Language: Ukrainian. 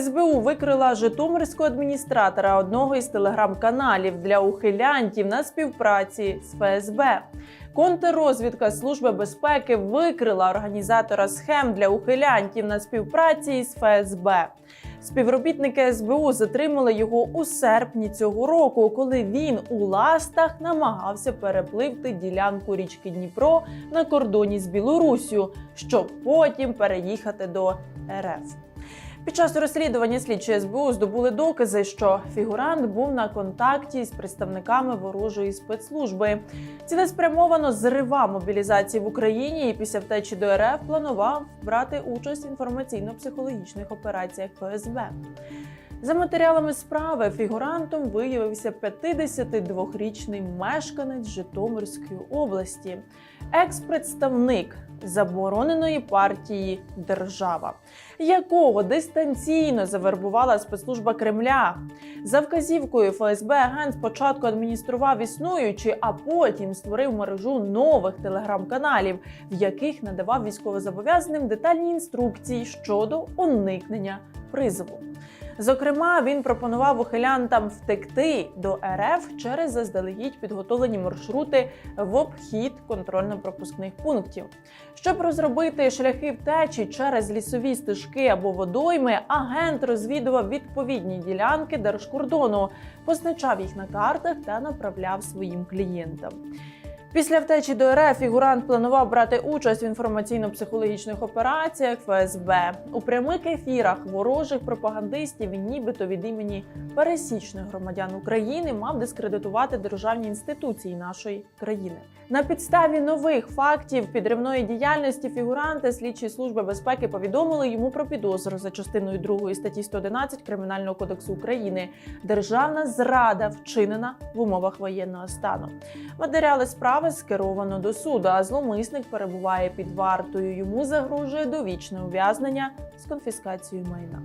СБУ викрила житомирського адміністратора одного із телеграм-каналів для ухилянтів на співпраці з ФСБ. Контррозвідка Служби безпеки викрила організатора схем для ухилянтів на співпраці із ФСБ. Співробітники СБУ затримали його у серпні цього року, коли він у ластах намагався перепливти ділянку річки Дніпро на кордоні з Білоруссю, щоб потім переїхати до РФ. Під час розслідування слідчі СБУ здобули докази, що фігурант був на контакті з представниками ворожої спецслужби. Цілеспрямовано зривав мобілізації в Україні і після втечі до РФ планував брати участь в інформаційно-психологічних операціях ФСБ. За матеріалами справи фігурантом виявився 52-річний мешканець Житомирської області, екс-представник забороненої партії Держава, якого дистанційно завербувала спецслужба Кремля. За вказівкою ФСБ агент спочатку адміністрував існуючі, а потім створив мережу нових телеграм-каналів, в яких надавав військовозобов'язаним детальні інструкції щодо уникнення призову. Зокрема, він пропонував ухилянтам втекти до РФ через заздалегідь підготовлені маршрути в обхід контрольно-пропускних пунктів. Щоб розробити шляхи втечі через лісові стежки або водойми, агент розвідував відповідні ділянки держкордону, позначав їх на картах та направляв своїм клієнтам. Після втечі до РФ фігурант планував брати участь в інформаційно-психологічних операціях ФСБ у прямих ефірах ворожих пропагандистів. Нібито від імені пересічних громадян України мав дискредитувати державні інституції нашої країни. На підставі нових фактів підривної діяльності фігуранти слідчі служби безпеки повідомили йому про підозру за частиною 2 статті 111 Кримінального кодексу України. Державна зрада вчинена в умовах воєнного стану. Матеріали справи скеровано до суду, а зловмисник перебуває під вартою. Йому загрожує довічне ув'язнення з конфіскацією майна.